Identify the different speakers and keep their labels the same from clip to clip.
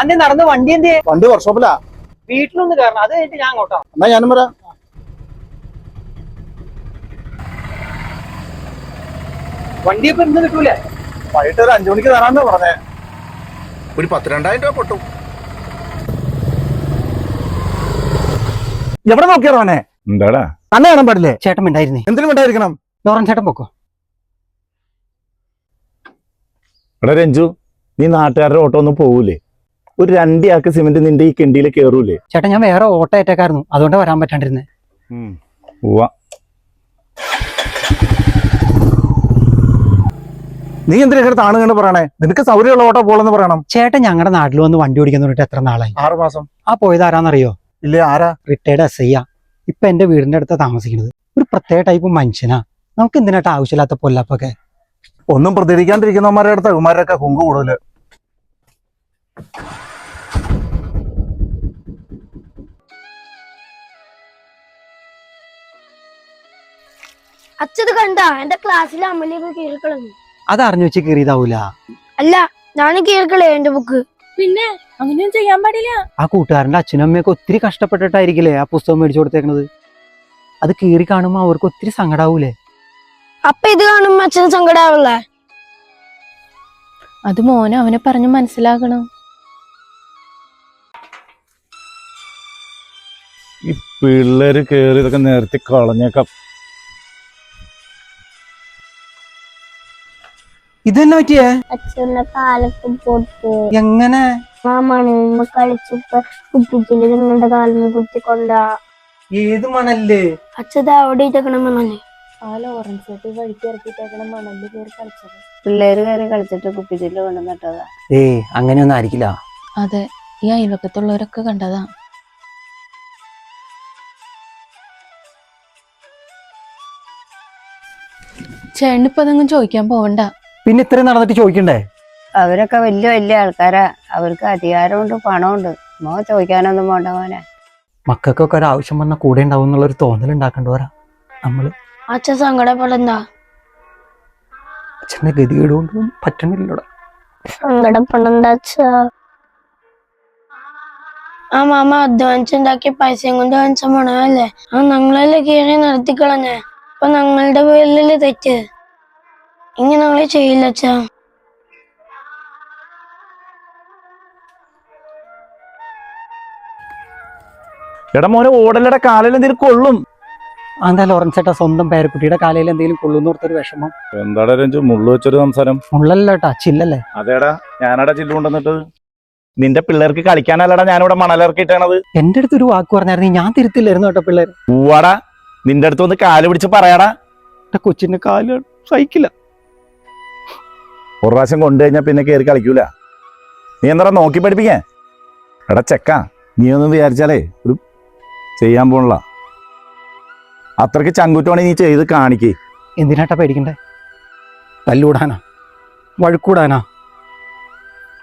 Speaker 1: അന്നെ നടന്ന് വണ്ടി എന്ത്
Speaker 2: വണ്ടി വർക്ക്ഷോപ്പിലാ
Speaker 1: വീട്ടിലൊന്ന് കയറണം അത് കഴിഞ്ഞിട്ട് ഞാൻ അങ്ങോട്ടാ?
Speaker 2: എന്നാ ഞാനും വരാം.
Speaker 1: വണ്ടി ഇപ്പൊ ഇന്ന് കിട്ടൂലേ?
Speaker 2: വൈകിട്ട് ഒരു അഞ്ചു മണിക്ക് തരാന്നാ പറഞ്ഞേ.
Speaker 3: ഒരു പത്ത് രണ്ടായിരം രൂപ പൊട്ടും.
Speaker 2: എവിടെ നോക്കിയറോനെ
Speaker 4: എന്താടാ?
Speaker 2: അന്നെ കാണാൻ പാടില്ലേ?
Speaker 1: ചേട്ടൻ ഉണ്ടായിരുന്നേ
Speaker 2: എന്തിനും ഉണ്ടായിരിക്കണം
Speaker 1: ലോറൻ ചേട്ടൻ പൊക്കോ?
Speaker 4: എടാ രഞ്ജു നീ നാട്ടുകാരുടെ ഓട്ടോ ഒന്നും പോകൂലേ ഒരു രണ്ടിയാക്ക് സിമെന്റ് നിന്റെ ഈ കിണ്ടിയിൽ കേറൂലേ?
Speaker 1: ചേട്ടാ ഞാൻ വേറെ ഓട്ടോ ഏറ്റേക്കായിരുന്നു. അതുകൊണ്ട് വരാൻ പറ്റാണ്ടിരുന്നേ.
Speaker 2: നീ എന്തിനാ ഇങ്ങനെ താണു കണ്ട് പറയണേ? നിനക്ക് സൗകര്യമുള്ള ഓട്ടോ പോളെന്ന് പറയണം.
Speaker 1: ചേട്ടൻ ഞങ്ങളുടെ നാട്ടിൽ വന്ന് വണ്ടി ഓടിക്കാൻ തുടങ്ങിട്ട് എത്ര നാളായി?
Speaker 2: ആറു മാസം.
Speaker 1: ആ പോയത് ആരാന്നറിയോ?
Speaker 2: ഇല്ല ആരാ?
Speaker 1: റിട്ടയർഡ് എസ് ഐയാ ഇപ്പൊ എന്റെ വീടിന്റെ അടുത്ത് താമസിക്കുന്നത്. ഒരു പ്രത്യേക ടൈപ്പ് മനുഷ്യനാ. നമുക്ക് എന്തിനായിട്ട് ആവശ്യമില്ലാത്ത പൊല്ലപ്പൊക്കെ?
Speaker 2: ഒന്നും പ്രതികരിക്കാണ്ടിരിക്കുന്നവന്മാരുടെ അടുത്ത്. ഇവന്മാരൊക്കെ കുങ്കു കൂടുതൽ.
Speaker 5: അച്ഛത് കണ്ട? എന്റെ ക്ലാസ്സിലെ അമ്മലേക്ക് കീറിക്കളഞ്ഞു
Speaker 1: അത് അറിഞ്ഞു വെച്ച് കീറിയതാവൂല?
Speaker 5: അല്ല ഞാൻ കീറിക്കളേ എന്റെ ബുക്ക്.
Speaker 6: പിന്നെ അങ്ങനെയൊന്നും ചെയ്യാൻ പാടില്ല.
Speaker 1: ആ കൂട്ടുകാരന്റെ അച്ഛനും അമ്മയൊക്കെ ഒത്തിരി കഷ്ടപ്പെട്ടിട്ടായിരിക്കില്ലേ ആ പുസ്തകം മേടിച്ചു കൊടുത്തേക്കണത്? അത് കീറി കാണുമ്പോ അവർക്ക് ഒത്തിരി സങ്കടാവൂലേ?
Speaker 5: അപ്പൊ ഇത് കാണുമ്പോ അച്ഛന് സങ്കടാവില്ലേ
Speaker 6: അത് മോനെ അവനെ പറഞ്ഞു മനസ്സിലാക്കണം
Speaker 4: ഈ പിള്ളേര് കേറി ഇതൊക്കെ നേരത്തെ കളഞ്ഞേക്കാം.
Speaker 1: ഇത് തന്നെ പറ്റിയേ?
Speaker 5: അച്ഛന്റെ കാലൊക്കെ പൊട്ട്.
Speaker 1: എങ്ങനെ?
Speaker 5: ആ കളിച്ചപ്പോ കുപ്പിച്ചിൽ നിങ്ങളുടെ കാലിന്
Speaker 1: ഏത്
Speaker 5: അച്ഛത് അവിടെ മണൽ.
Speaker 6: ആ ലോറൻസ് ചേട്ടി വഴിക്ക് ഇറക്കിട്ടേക്കണ മണലിൽ കയറി കളിച്ചത്.
Speaker 7: പിള്ളേര് കയറി കളിച്ചിട്ട് കുപ്പിച്ചിൽ കൊണ്ടുവന്നിട്ടതാ
Speaker 1: ഏയ് അങ്ങനെയൊന്നും ആയിരിക്കില്ല.
Speaker 6: അതെ ഈ അയൽവക്കത്തുള്ളവരൊക്കെ കണ്ടതാ. ചോദിക്കാൻ പോവണ്ട.
Speaker 1: പിന്നെ ഇത്രയും നടന്നിട്ട് ചോദിക്കണ്ടേ?
Speaker 7: അവരൊക്കെ വലിയ വലിയ ആൾക്കാരാ. അവർക്ക് അധികാരമുണ്ട് പണമുണ്ട്. മോ ചോദിക്കാനൊന്നും പോണ്ട മോനെ.
Speaker 1: മക്കൾക്കൊക്കെ ഒരു ആവശ്യം വന്നാൽ കൂടെ ഉണ്ടാവും എന്നുള്ളൊരു തോന്നൽ ഉണ്ടാക്കണ്ടവരാ നമ്മൾ
Speaker 5: അച്ഛൻ സങ്കടപ്പെടണ്ട.
Speaker 1: അച്ഛന്റെ ഗതികേട് കൊണ്ടൊന്നും പറ്റണില്ലടാ.
Speaker 5: സങ്കടപ്പെടണ്ട അച്ഛ. ആ മാമ അധ്വാനിച്ചുണ്ടാക്കിയ പൈസയും കൊണ്ട് വാങ്ങിച്ച മണമല്ലേ? ആ ഞങ്ങളല്ലേ കീറി നടത്തിക്കളഞ്ഞേ? അപ്പൊ ഞങ്ങളുടെ പേരിലല്ലേ തെറ്റ്? ഇനി നിങ്ങൾ ചെയ്യില്ല അച്ഛാ.
Speaker 4: എടാ മോനെ ഓടലയുടെ കാലിൽ എന്തെങ്കിലും കൊള്ളും.
Speaker 1: എന്താ ലോറൻസ് ചേട്ടാ സ്വന്തം പേരക്കുട്ടിയുടെ കാലയിൽ എന്തെങ്കിലും കൊള്ളുന്ന ഓർത്തൊരു വിഷമം.
Speaker 4: എന്താടാ രഞ്ജു മുള്ളു വെച്ചൊരു സംസാരം?
Speaker 1: ഉള്ളല്ലോ കേട്ടാ ചില്ലല്ലേ?
Speaker 4: അതേടാ ഞാനടാ ചില്ല കൊണ്ടുവന്നിട്ട് നിന്റെ പിള്ളേർക്ക് കളിക്കാനല്ലടാ ഞാനിവിടെ മണലിറക്കിയിട്ടാണത്.
Speaker 1: എന്റെ അടുത്ത് ഒരു വാക്ക് പറഞ്ഞായിരുന്നു ഞാൻ തിരുത്തില്ലായിരുന്നു കേട്ടോ പിള്ളേർ
Speaker 4: പൂവാടാ നിന്റെ അടുത്ത് ഒന്ന് കാൽ പിടിച്ച് പറയാടാ.
Speaker 1: കൊച്ചിന്റെ കാൽ സഹിക്കില്ല.
Speaker 4: ഒരു പ്രാവശ്യം കൊണ്ടു കഴിഞ്ഞാൽ പിന്നെ കയറി കളിക്കൂല. നീ എന്താ നോക്കി പഠിപ്പിക്കേ എടാ ചെക്ക നീ ഒന്ന് വിചാരിച്ചാലേ ഒരു ചെയ്യാൻ പോണില്ല അത്രയ്ക്ക് ചങ്കുറ്റോണി നീ ചെയ്ത് കാണിക്കേ.
Speaker 1: എന്തിനാട്ടാ പേടിക്കണ്ടേ? തല്ലൂടാനാ വഴുക്കൂടാനാ.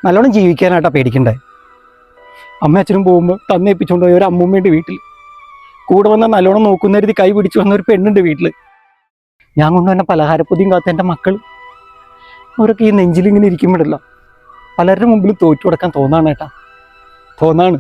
Speaker 1: നല്ലോണം ജീവിക്കാനായിട്ടാ പേടിക്കണ്ടേ? അമ്മ അച്ഛനും പോകുമ്പോൾ തന്നേപ്പിച്ചുകൊണ്ട് പോയ ഒരു അമ്മൂമ്മയുണ്ട് വീട്ടിൽ. കൂടെ വന്ന നല്ലോണം നോക്കുന്ന രീതി കൈ പിടിച്ചു വന്ന ഒരു പെണ്ണുണ്ട് വീട്ടിൽ ഞാൻ കൊണ്ടുവന്ന പലഹാരപ്പൊതിയും കാത്ത എന്റെ മക്കൾ അവരൊക്കെ ഈ നെഞ്ചിലിങ്ങനെ ഇരിക്കുമ്പോഴല്ല പലരുടെ മുമ്പിൽ തോറ്റു കൊടുക്കാൻ തോന്നാണ് ഏട്ടാ തോന്നാണ്.